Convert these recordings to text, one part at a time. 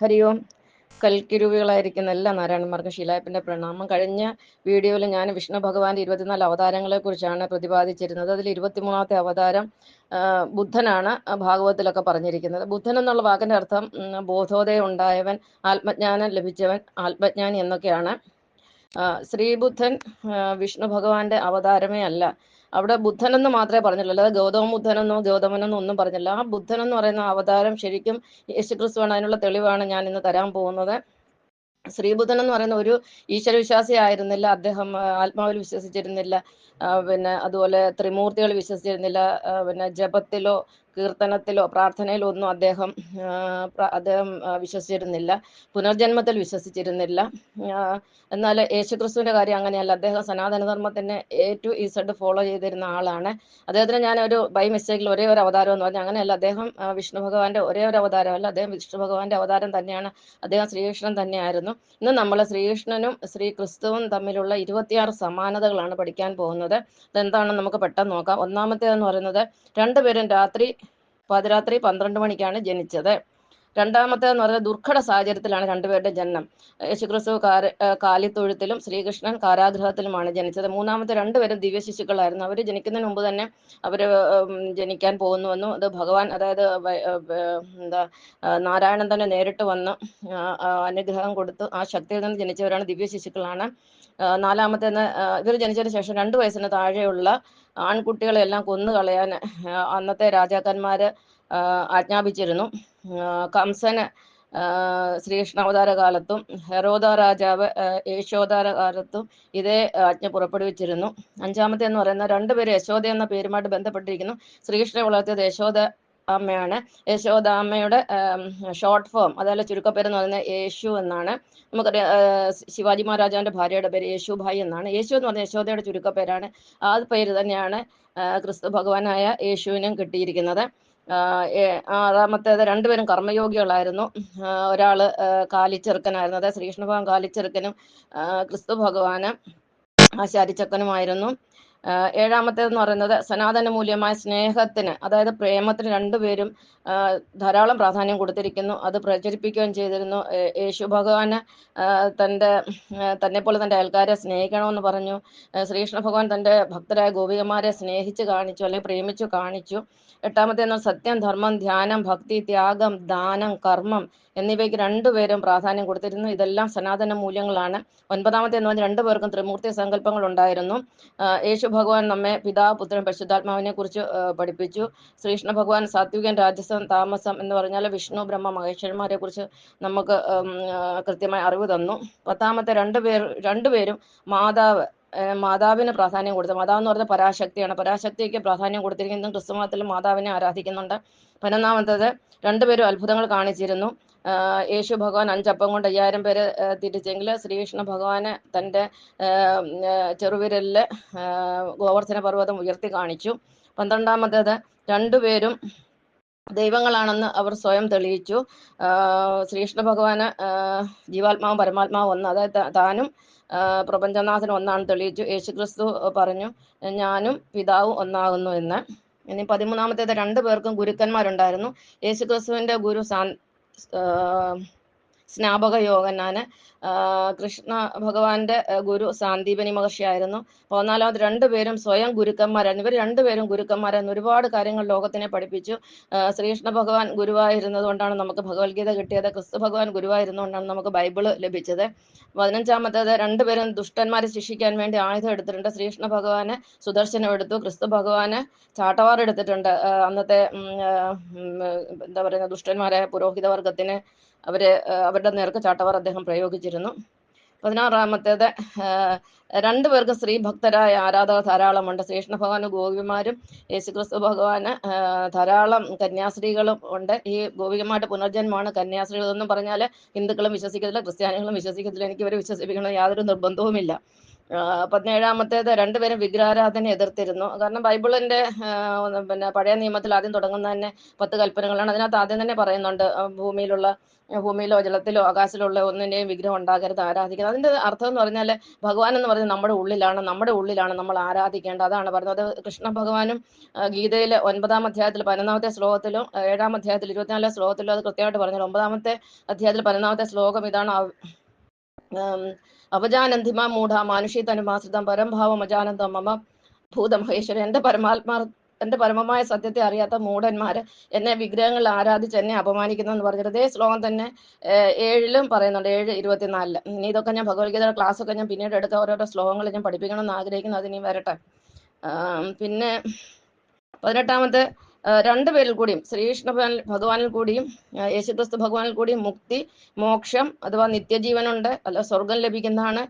ഹരി ഓം കൽക്കിരുവികളായിരിക്കുന്ന എല്ലാ നാരായണന്മാർക്കും ശിലായപ്പിന്റെ പ്രണാമം. കഴിഞ്ഞ വീഡിയോയിൽ ഞാൻ വിഷ്ണു ഭഗവാന്റെ ഇരുപത്തിനാല് അവതാരങ്ങളെ കുറിച്ചാണ് പ്രതിപാദിച്ചിരുന്നത്. അതിൽ ഇരുപത്തിമൂന്നാമത്തെ അവതാരം ബുദ്ധനാണ് ഭാഗവതത്തിലൊക്കെ പറഞ്ഞിരിക്കുന്നത്. ബുദ്ധൻ എന്നുള്ള വാക്കിന്റെ അർത്ഥം ബോധോദയം ഉണ്ടായവൻ ആത്മജ്ഞാനം ലഭിച്ചവൻ ആത്മജ്ഞാനി എന്നൊക്കെയാണ്. ശ്രീബുദ്ധൻ വിഷ്ണു ഭഗവാന്റെ അവതാരമേ അല്ല. അവിടെ ബുദ്ധൻ എന്ന് മാത്രമേ പറഞ്ഞുള്ളൂ. അല്ലാതെ ഗൗതമ ബുദ്ധനെന്നോ ഗൗതമനെന്നോ ഒന്നും പറഞ്ഞില്ല. ആ ബുദ്ധൻ എന്ന് പറയുന്ന അവതാരം ശരിക്കും യേശുക്രിസ്തുവാണ്. അതിനുള്ള തെളിവാണ് ഞാൻ ഇന്ന് തരാൻ പോകുന്നത്. ശ്രീബുദ്ധൻ എന്ന് പറയുന്ന ഒരു ഈശ്വരവിശ്വാസി ആയിരുന്നില്ല. അദ്ദേഹം ആത്മാവിൽ വിശ്വസിച്ചിരുന്നില്ല. പിന്നെ അതുപോലെ ത്രിമൂർത്തികൾ വിശ്വസിച്ചിരുന്നില്ല. പിന്നെ ജപത്തിലോ കീർത്തനത്തിലോ പ്രാർത്ഥനയിലോ ഒന്നും അദ്ദേഹം അദ്ദേഹം വിശ്വസിച്ചിരുന്നില്ല. പുനർജന്മത്തിൽ വിശ്വസിച്ചിരുന്നില്ല. എന്നാൽ യേശുക്രിസ്തുവിന്റെ കാര്യം അങ്ങനെയല്ല. അദ്ദേഹം സനാതനധർമ്മത്തിനെ എ ടു ഇസഡ് ഫോളോ ചെയ്തിരുന്ന ആളാണ്. അദ്ദേഹത്തിന് ഞാൻ ഒരു ബൈ മിസ്റ്റേക്കിൽ ഒരേ ഒരു അവതാരം എന്ന് പറഞ്ഞു അങ്ങനെയല്ല. അദ്ദേഹം വിഷ്ണു ഭഗവാന്റെ ഒരേ ഒരു അവതാരമല്ല. അദ്ദേഹം വിഷ്ണു ഭഗവാന്റെ അവതാരം തന്നെയാണ്. അദ്ദേഹം ശ്രീകൃഷ്ണൻ തന്നെയായിരുന്നു. ഇന്ന് നമ്മൾ ശ്രീകൃഷ്ണനും ശ്രീക്രിസ്തുവും തമ്മിലുള്ള ഇരുപത്തിയാറ് സമാനതകളാണ് പഠിക്കാൻ പോകുന്നത്. അതെന്താണെന്ന് നമുക്ക് പെട്ടെന്ന് നോക്കാം. ഒന്നാമത്തേതെന്ന് പറയുന്നത് രണ്ടുപേരും രാത്രി പാതിരാത്രി പന്ത്രണ്ട് മണിക്കാണ് ജനിച്ചത്. രണ്ടാമത്തെ എന്ന് പറഞ്ഞാൽ ദുർഘട സാഹചര്യത്തിലാണ് രണ്ടുപേരുടെ ജനനം. യേശുക്രിസ്തു കാര കാലിത്തൊഴുത്തിലും ശ്രീകൃഷ്ണൻ കാരാഗ്രഹത്തിലുമാണ് ജനിച്ചത്. മൂന്നാമത്തെ രണ്ടുപേരും ദിവ്യ ശിശുക്കളായിരുന്നു. അവർ ജനിക്കുന്നതിന് മുമ്പ് തന്നെ അവർ ജനിക്കാൻ പോകുന്നുവെന്നും അത് ഭഗവാൻ അതായത് എന്താ നാരായണൻ തന്നെ നേരിട്ട് വന്ന് അനുഗ്രഹം കൊടുത്തു ആ ശക്തിയിൽ നിന്ന് ജനിച്ചവരാണ് ദിവ്യ ശിശുക്കളാണ്. നാലാമത്തെ ഇവർ ജനിച്ചതിന് ശേഷം രണ്ട് വയസ്സിന് താഴെയുള്ള ആൺകുട്ടികളെല്ലാം കൊന്നു കളയാൻ അന്നത്തെ രാജാക്കന്മാര് ആജ്ഞാപിച്ചിരുന്നു. കംസന് ശ്രീകൃഷ്ണാവതാര കാലത്തും ഹെറോദ രാജാവ് യേശോദാര കാലത്തും ഇതേ ആജ്ഞ പുറപ്പെടുവിച്ചിരുന്നു. അഞ്ചാമത്തെ എന്ന് പറയുന്ന രണ്ടുപേര് യശോദ എന്ന പേരുമായിട്ട് ബന്ധപ്പെട്ടിരിക്കുന്നു. ശ്രീകൃഷ്ണനെ വളർത്തിയത് യശോദ അമ്മയാണ്. യശോദാമ്മയുടെ ഷോർട്ട് ഫോം അതായത് ചുരുക്കപ്പേര് എന്ന് പറയുന്നത് യേശു എന്നാണ്. നമുക്കറിയാം ശിവാജി മഹാരാജാവിന്റെ ഭാര്യയുടെ പേര് യേശു യേശുഭായി എന്നാണ്. യേശു എന്ന് പറഞ്ഞ യശോദയുടെ ചുരുക്കപ്പേരാണ് ആ പേര് തന്നെയാണ് ക്രിസ്തു ഭഗവാനായ യേശുവിനും കിട്ടിയിരിക്കുന്നത്. ആറാമത്തേത് രണ്ടുപേരും കർമ്മയോഗികളായിരുന്നു. ഒരാൾ കാലിച്ചെറുക്കനായിരുന്നു. അതായത് ശ്രീകൃഷ്ണ ഭഗവാൻ കാലിച്ചെറുക്കനും ക്രിസ്തു ഭഗവാന് ആശാരിച്ചക്കനുമായിരുന്നു. ഏഴാമത്തേതെന്ന് പറയുന്നത് സനാതന മൂല്യമായ സ്നേഹത്തിന് അതായത് പ്രേമത്തിന് രണ്ടുപേരും ധാരാളം പ്രാധാന്യം കൊടുത്തിരിക്കുന്നു. അത് പ്രചരിപ്പിക്കുകയും ചെയ്തിരുന്നു. യേശു ഭഗവാന് തന്റെ തന്നെ പോലെ തന്റെ അയൽക്കാരെ സ്നേഹിക്കണമെന്ന് പറഞ്ഞു. ശ്രീകൃഷ്ണ ഭഗവാൻ തന്റെ ഭക്തരായ ഗോപികമാരെ സ്നേഹിച്ച് കാണിച്ചു അല്ലെങ്കിൽ പ്രേമിച്ചു കാണിച്ചു. എട്ടാമത്തേന്ന് സത്യം ധർമ്മം ധ്യാനം ഭക്തി ത്യാഗം ദാനം കർമ്മം എന്നിവയ്ക്ക് രണ്ടുപേരും പ്രാധാന്യം കൊടുത്തിരുന്നു. ഇതെല്ലാം സനാതന മൂല്യങ്ങളാണ്. ഒൻപതാമത്തെ എന്ന് പറഞ്ഞാൽ രണ്ടുപേർക്കും ത്രിമൂർത്തി സങ്കല്പങ്ങൾ ഉണ്ടായിരുന്നു. യേശു ഭഗവാൻ നമ്മെ പിതാവ് പുത്രൻ പരിശുദ്ധാത്മാവിനെ കുറിച്ച് പഠിപ്പിച്ചു. ശ്രീകൃഷ്ണ ഭഗവാൻ സാത്വികൻ രാജസം താമസം എന്ന് പറഞ്ഞാൽ വിഷ്ണു ബ്രഹ്മ മഹേശ്വരന്മാരെ കുറിച്ച് നമുക്ക് കൃത്യമായി അറിവ് തന്നു. പത്താമത്തെ രണ്ടുപേർ രണ്ടുപേരും മാതാവ് മാതാവിന് പ്രാധാന്യം കൊടുത്തു. മാതാവ് എന്ന് പറഞ്ഞാൽ പരാശക്തിയാണ്. പരാശക്തിക്ക് പ്രാധാന്യം കൊടുത്തിരിക്കുന്നത് ക്രിസ്തുമതത്തിൽ മാതാവിനെ ആരാധിക്കുന്നുണ്ട്. പതിനൊന്നാമത്തത് രണ്ടുപേരും അത്ഭുതങ്ങൾ കാണിച്ചിരുന്നു. യേശു ഭഗവാൻ അഞ്ചപ്പം കൊണ്ട് അയ്യായിരം പേര് തിരിച്ചെങ്കിൽ ശ്രീകൃഷ്ണ ഭഗവാന് തന്റെ ചെറുവിരലിൽ ഗോവർദ്ധന പർവതം ഉയർത്തി കാണിച്ചു. പന്ത്രണ്ടാമത്തേത് രണ്ടുപേരും ദൈവങ്ങളാണെന്ന് അവർ സ്വയം തെളിയിച്ചു. ശ്രീകൃഷ്ണ ഭഗവാന് ജീവാത്മാവും പരമാത്മാവും ഒന്ന് അതായത് താനും പ്രപഞ്ചനാഥനും ഒന്നാണ് തെളിയിച്ചു. യേശുക്രിസ്തു പറഞ്ഞു ഞാനും പിതാവും ഒന്നാകുന്നു എന്ന്. ഇനി പതിമൂന്നാമത്തേത് രണ്ടു പേർക്കും ഗുരുക്കന്മാരുണ്ടായിരുന്നു. യേശുക്രിസ്തുവിന്റെ ഗുരു സാൻ സ്നാപക യോഗനാന് ആ, കൃഷ്ണ ഭഗവാന്റെ ഗുരു സാന്ദീപനി മഹർഷിയായിരുന്നു പതിനാലാമത് രണ്ടുപേരും സ്വയം ഗുരുക്കന്മാരായിരുന്നു ഇവർ രണ്ടുപേരും ഗുരുക്കന്മാരായിരുന്നു ഒരുപാട് കാര്യങ്ങൾ ലോകത്തിനെ പഠിപ്പിച്ചു. ശ്രീകൃഷ്ണ ഭഗവാൻ ഗുരുവായിരുന്നത് കൊണ്ടാണ് നമുക്ക് ഭഗവത്ഗീത കിട്ടിയത്. ക്രിസ്തു ഭഗവാൻ ഗുരുവായിരുന്നുകൊണ്ടാണ് നമുക്ക് ബൈബിൾ ലഭിച്ചത്. പതിനഞ്ചാമത്തേത് രണ്ടുപേരും ദുഷ്ടന്മാരെ ശിക്ഷിക്കാൻ വേണ്ടി ആയുധം എടുത്തിട്ടുണ്ട്. ശ്രീകൃഷ്ണ ഭഗവാന് സുദർശനം എടുത്തു. ക്രിസ്തു ഭഗവാന് ചാട്ടവാർ എടുത്തിട്ടുണ്ട്. അന്നത്തെ എന്താ പറയുക ദുഷ്ടന്മാരായ പുരോഹിത വർഗത്തിന് അവർ അവരുടെ നേർക്ക് ചാട്ടവാർ അദ്ദേഹം പ്രയോഗിച്ചിരുന്നു പതിനാറാമത്തേത് രണ്ടു പേർക്ക് സ്ത്രീ ഭക്തരായ ആരാധകർ ധാരാളമുണ്ട്. ശ്രീകൃഷ്ണ ഭഗവാന് ഗോപിമാരും യേശുക്രിസ്തു ഭഗവാന് ധാരാളം കന്യാസ്ത്രീകളും ഉണ്ട്. ഈ ഗോപികമായിട്ട് പുനർജന്മമാണ് കന്യാസ്ത്രീകൾ എന്ന് പറഞ്ഞാൽ ഹിന്ദുക്കളും വിശ്വസിക്കത്തില്ല ക്രിസ്ത്യാനികളും വിശ്വസിക്കത്തില്ല. എനിക്ക് ഇവരെ വിശ്വസിപ്പിക്കണം യാതൊരു നിർബന്ധവുമില്ല. പതിനേഴാമത്തേത് രണ്ടുപേരും വിഗ്രഹാരാധന എതിർത്തിരുന്നു. കാരണം ബൈബിളിന്റെ പിന്നെ പഴയ നിയമത്തിൽ ആദ്യം തുടങ്ങുന്ന തന്നെ പത്ത് കൽപ്പനകളാണ്. അതിനകത്ത് ആദ്യം തന്നെ പറയുന്നുണ്ട് ഭൂമിയിലുള്ള ഭൂമിയിലോ ജലത്തിലോ ആകാശത്തിലോ ഉള്ള ഒന്നിന്റെയും വിഗ്രഹം ഉണ്ടാകരുത് ആരാധിക്കുന്നത് അതിന്റെ അർത്ഥം എന്ന് പറഞ്ഞാൽ ഭഗവാൻ എന്ന് പറഞ്ഞാൽ നമ്മുടെ ഉള്ളിലാണ് നമ്മുടെ ഉള്ളിലാണ് നമ്മൾ ആരാധിക്കേണ്ടത്. അതാണ് പറഞ്ഞത്. കൃഷ്ണ ഭഗവാനും ഗീതയിലെ ഒൻപതാം അധ്യായത്തിൽ പതിനൊന്നാമത്തെ ശ്ലോകത്തിലും ഏഴാം അധ്യായത്തിൽ ഇരുപത്തിനാലാം ശ്ലോകത്തിലും അത് കൃത്യമായിട്ട് പറഞ്ഞു ഒമ്പതാമത്തെ അധ്യായത്തിൽ പതിനൊന്നാമത്തെ ശ്ലോകം ഇതാണ് അവജാനന്തിമ മൂഢ മാനുഷി തനുമാശ്രിതം പരംഭാവം അജാനന്ദം മമ ഭൂതമഹേശ്വരൻ. എന്റെ പരമാത്മാ എന്റെ പരമമായ സത്യത്തെ അറിയാത്ത മൂഢന്മാര് എന്നെ വിഗ്രഹങ്ങളിൽ ആരാധിച്ച് എന്നെ അപമാനിക്കുന്നു എന്ന് പറഞ്ഞിട്ട് അതേ ശ്ലോകം തന്നെ ഏഴിലും പറയുന്നുണ്ട് ഏഴ് ഇരുപത്തിനാലിൽ. ഇനി ഇതൊക്കെ ഞാൻ ഭഗവത്ഗീത ക്ലാസ് ഒക്കെ ഞാൻ പിന്നീട് എടുത്ത ഓരോരോ ശ്ലോകങ്ങൾ ഞാൻ പഠിപ്പിക്കണം എന്ന് ആഗ്രഹിക്കുന്നു അതിനി വരട്ടെ. പിന്നെ പതിനെട്ടാമത്തെ രണ്ടു പേരിൽ കൂടിയും ശ്രീകൃഷ്ണ ഭഗവാനിൽ കൂടിയും യേശുക്രിസ്തു ഭഗവാനിൽ കൂടിയും മുക്തി മോക്ഷം അഥവാ നിത്യജീവനുണ്ട് അല്ല സ്വർഗം ലഭിക്കുന്നതാണ്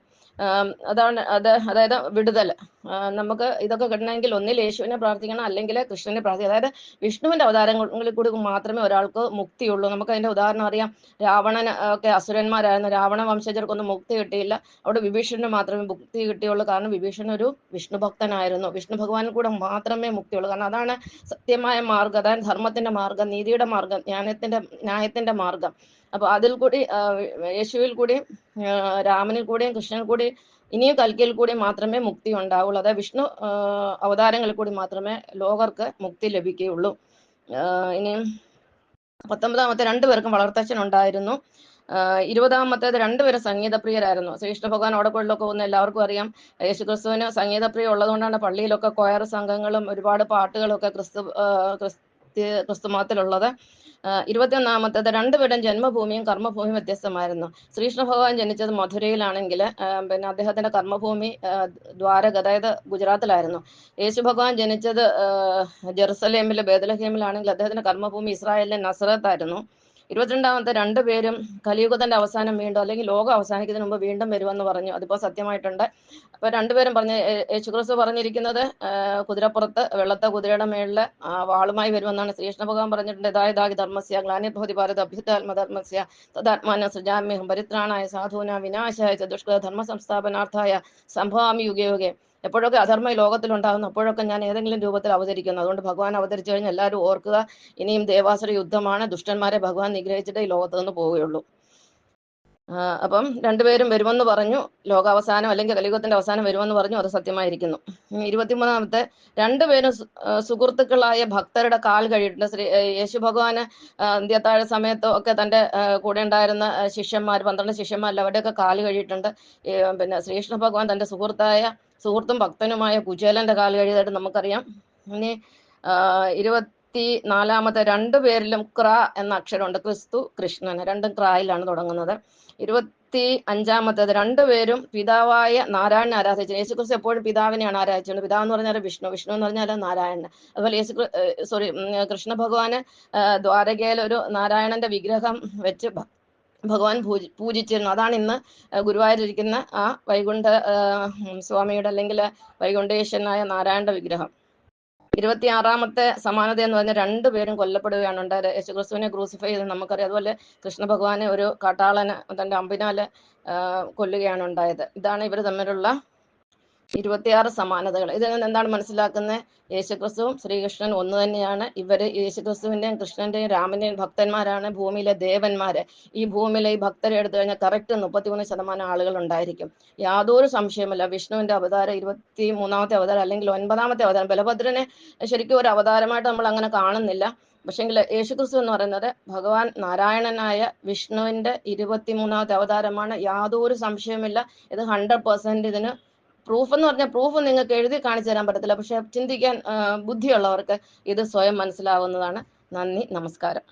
അതാണ് അത് അതായത് വിടുതൽ നമുക്ക് ഇതൊക്കെ കിട്ടണമെങ്കിൽ ഒന്നിൽ യേശുവിനെ പ്രാർത്ഥിക്കണം അല്ലെങ്കിൽ കൃഷ്ണനെ പ്രാർത്ഥിക്കണം അതായത് വിഷ്ണുവിന്റെ അവതാരങ്ങളിൽ കൂടി മാത്രമേ ഒരാൾക്ക് മുക്തിയുള്ളൂ. നമുക്ക് അതിന്റെ ഉദാഹരണം അറിയാം. രാവണൻ ഒക്കെ അസുരന്മാരായിരുന്നു. രാവണ വംശജർക്കൊന്നും മുക്തി കിട്ടിയില്ല. അവിടെ വിഭീഷണന് മാത്രമേ മുക്തി കിട്ടിയുള്ളൂ. കാരണം വിഭീഷണൻ ഒരു വിഷ്ണു ഭക്തനായിരുന്നു. വിഷ്ണു ഭഗവാനിൽ കൂടെ മാത്രമേ മുക്തിയുള്ളൂ. കാരണം അതാണ് സത്യമായ മാർഗം. അതായത് ധർമ്മത്തിന്റെ മാർഗം നീതിയുടെ മാർഗം ജ്ഞാനത്തിന്റെ ന്യായത്തിന്റെ മാർഗം. അപ്പൊ അതിൽ കൂടി യേശുവിൽ കൂടി രാമനിൽ കൂടിയും കൃഷ്ണനിൽ കൂടി ഇനിയും കൽക്കിയിൽ കൂടി മാത്രമേ മുക്തി ഉണ്ടാവുള്ളൂ. അതായത് വിഷ്ണു അവതാരങ്ങളിൽ കൂടി മാത്രമേ ലോകർക്ക് മുക്തി ലഭിക്കുകയുള്ളൂ. ഇനി പത്തൊമ്പതാമത്തെ രണ്ടുപേർക്കും വളർത്തച്ഛൻ ഉണ്ടായിരുന്നു. ഇരുപതാമത്തേത് രണ്ടുപേരും സംഗീതപ്രിയരായിരുന്നു. ശ്രീകൃഷ്ണ ഭഗവാൻ ഓടക്കുഴലൊക്കെ പോകുന്ന എല്ലാവർക്കും അറിയാം. യേശുക്രിസ്തുവിന് സംഗീതപ്രിയ ഉള്ളതുകൊണ്ടാണ് പള്ളിയിലൊക്കെ കൊയർ സംഘങ്ങളും ഒരുപാട് പാട്ടുകളൊക്കെ ക്രിസ്തു ക്രിസ്തു ക്രിസ്തുമതത്തിലുള്ളത്. ഇരുപത്തിയൊന്നാമത്തേത് രണ്ടുപേരും ജന്മഭൂമിയും കർമ്മഭൂമിയും വ്യത്യസ്തമായിരുന്നു. ശ്രീകൃഷ്ണ ഭഗവാൻ ജനിച്ചത് മധുരയിലാണെങ്കിൽ പിന്നെ അദ്ദേഹത്തിന്റെ കർമ്മഭൂമി ദ്വാരക അതായത് ഗുജറാത്തിലായിരുന്നു. യേശു ഭഗവാൻ ജനിച്ചത് ജെറുസലേമിലെ ബേദലഹേമിലാണെങ്കിൽ അദ്ദേഹത്തിന്റെ കർമ്മഭൂമി ഇസ്രായേലിലെ നസറത്തായിരുന്നു. ഇരുപത്തിരണ്ടാമത്തെ രണ്ടുപേരും കലിയുഗത്തിന്റെ അവസാനം വീണ്ടും അല്ലെങ്കിൽ ലോകം അവസാനിക്കുന്നതിന് മുമ്പ് വീണ്ടും വരുമെന്ന് പറഞ്ഞു. അതിപ്പോ സത്യമായിട്ടുണ്ട്. അപ്പൊ രണ്ടുപേരും പറഞ്ഞ യേശുക്രിസ്തു പറഞ്ഞിരിക്കുന്നത് കുതിരപ്പുറത്ത് വെള്ളത്തെ കുതിരയുടെ മേളിൽ വാളുമായി വരുമെന്നാണ് ശ്രീകൃഷ്ണ ഭഗവാൻ പറഞ്ഞിട്ടുണ്ട്. ഇതായതാകി ധർമ്മസ്യ ഗ്ലാനിഭൂതി ഭാരത അഭ്യുതാത്മധർമ്മസ്യ തദാത്മാന സൃജാമ്യഹം പരിത്രാണായ സാധൂന വിനാശായ ചതുഷ്കൃത ധർമ്മ സംസ്ഥാപനാർത്ഥായ സംഭവാമി യുഗേ യുഗേ എപ്പോഴൊക്കെ അധർമ്മ ലോകത്തിലുണ്ടാകുന്നു അപ്പോഴൊക്കെ ഞാൻ ഏതെങ്കിലും രൂപത്തിൽ അവതരിക്കുന്നു. അതുകൊണ്ട് ഭഗവാൻ അവതരിച്ചു കഴിഞ്ഞാൽ എല്ലാവരും ഓർക്കുക ഇനിയും ദേവാസുര യുദ്ധമാണ് ദുഷ്ടന്മാരെ ഭഗവാൻ നിഗ്രഹിച്ചിട്ട് ഈ ലോകത്ത് നിന്ന് പോവുകയുള്ളൂ. അപ്പം രണ്ടുപേരും വരുമെന്ന് പറഞ്ഞു ലോകാവസാനം അല്ലെങ്കിൽ കലിയുഗത്തിന്റെ അവസാനം വരുമെന്ന് പറഞ്ഞു അത് സത്യമായിരിക്കുന്നു. ഇരുപത്തിമൂന്നാമത്തെ രണ്ടുപേരും സുഹൃത്തുക്കളായ ഭക്തരുടെ കാൽ കഴിയിട്ടുണ്ട് ശ്രീ യേശു ഭഗവാന് അന്ത്യത്താഴ സമയത്തോ ഒക്കെ തന്റെ കൂടെ ഉണ്ടായിരുന്ന ശിഷ്യന്മാർ പന്ത്രണ്ട് ശിഷ്യന്മാരിൽ അവരുടെയൊക്കെ കാൽ കഴിയിട്ടുണ്ട് പിന്നെ ശ്രീകൃഷ്ണ ഭഗവാൻ തന്റെ സുഹൃത്തായ സുഹൃത്തും ഭക്തനുമായ കുചേലന്റെ കാൽ കഴിയതായിട്ട് നമുക്കറിയാം. ഇനി ഇരുപത്തി നാലാമത്തെ രണ്ടു പേരിലും ക്ര എന്ന അക്ഷരമുണ്ട്. ക്രിസ്തു കൃഷ്ണൻ. രണ്ടും ക്രായിലാണ് തുടങ്ങുന്നത്. ഇരുപത്തി അഞ്ചാമത്തേത് രണ്ടുപേരും പിതാവായ നാരായണനെ ആരാധിച്ചു യേശുക്രിസ്തു എപ്പോഴും പിതാവിനെയാണ് ആരാധിച്ചത്. പിതാവ് എന്ന് പറഞ്ഞാൽ വിഷ്ണു. വിഷ്ണു എന്ന് പറഞ്ഞാൽ നാരായണൻ. അതുപോലെ യേശു സോറി കൃഷ്ണ ഭഗവാന് ദ്വാരകയിൽ ഒരു നാരായണന്റെ വിഗ്രഹം വെച്ച് ഭഗവാൻ പൂജി പൂജിച്ചിരുന്നു. അതാണ് ഇന്ന് ഗുരുവായൂരിരിക്കുന്ന ആ വൈകുണ്ഠ സ്വാമിയുടെ അല്ലെങ്കിൽ വൈകുണ്ഠേശ്വരനായ നാരായണന്റെ വിഗ്രഹം. ഇരുപത്തിയാറാമത്തെ സമാനത എന്ന് പറഞ്ഞാൽ രണ്ടുപേരും കൊല്ലപ്പെടുകയാണ് ഉണ്ടായത് യേശുക്രിസ്തുവിനെ ക്രൂസിഫൈ ചെയ്ത് നമുക്കറിയാം. അതുപോലെ കൃഷ്ണ ഭഗവാനെ ഒരു കാട്ടാളന് തന്റെ അമ്പിനാല് കൊല്ലുകയാണ് ഉണ്ടായത്. ഇതാണ് ഇവർ തമ്മിലുള്ള ഇരുപത്തിയാറ് സമാനതകൾ. ഇതിൽ നിന്ന് എന്താണ് മനസ്സിലാക്കുന്നത്? യേശുക്രിസ്തുവും ശ്രീകൃഷ്ണൻ ഒന്ന് തന്നെയാണ്. ഇവർ യേശുക്രിസ്തുവിന്റെയും കൃഷ്ണന്റെയും രാമന്റെയും ഭക്തന്മാരാണ്. ഭൂമിയിലെ ദേവന്മാര്. ഈ ഭൂമിയിലെ ഈ ഭക്തരെ എടുത്തു കഴിഞ്ഞാൽ കറക്റ്റ് മുപ്പത്തിമൂന്ന് ശതമാനം ആളുകൾ ഉണ്ടായിരിക്കും. യാതൊരു സംശയമില്ല വിഷ്ണുവിന്റെ അവതാരം ഇരുപത്തി മൂന്നാമത്തെ അവതാരം അല്ലെങ്കിൽ ഒൻപതാമത്തെ അവതാരം. ബലഭദ്രനെ ശരിക്കും ഒരു അവതാരമായിട്ട് നമ്മൾ അങ്ങനെ കാണുന്നില്ല. പക്ഷെങ്കിൽ യേശുക്രിസ്തു എന്ന് പറയുന്നത് ഭഗവാൻ നാരായണനായ വിഷ്ണുവിന്റെ ഇരുപത്തിമൂന്നാമത്തെ അവതാരമാണ്. യാതൊരു സംശയമില്ല ഇത് ഹൺഡ്രഡ് പെർസെന്റ് ഇതിന് പ്രൂഫ് എന്ന് പറഞ്ഞാൽ പ്രൂഫ് നിങ്ങൾക്ക് എഴുതി കാണിച്ചു തരാൻ പറ്റത്തില്ല. പക്ഷെ ചിന്തിക്കാൻ ബുദ്ധിയുള്ളവർക്ക് ഇത് സ്വയം മനസ്സിലാവുന്നതാണ്. നന്ദി നമസ്കാരം.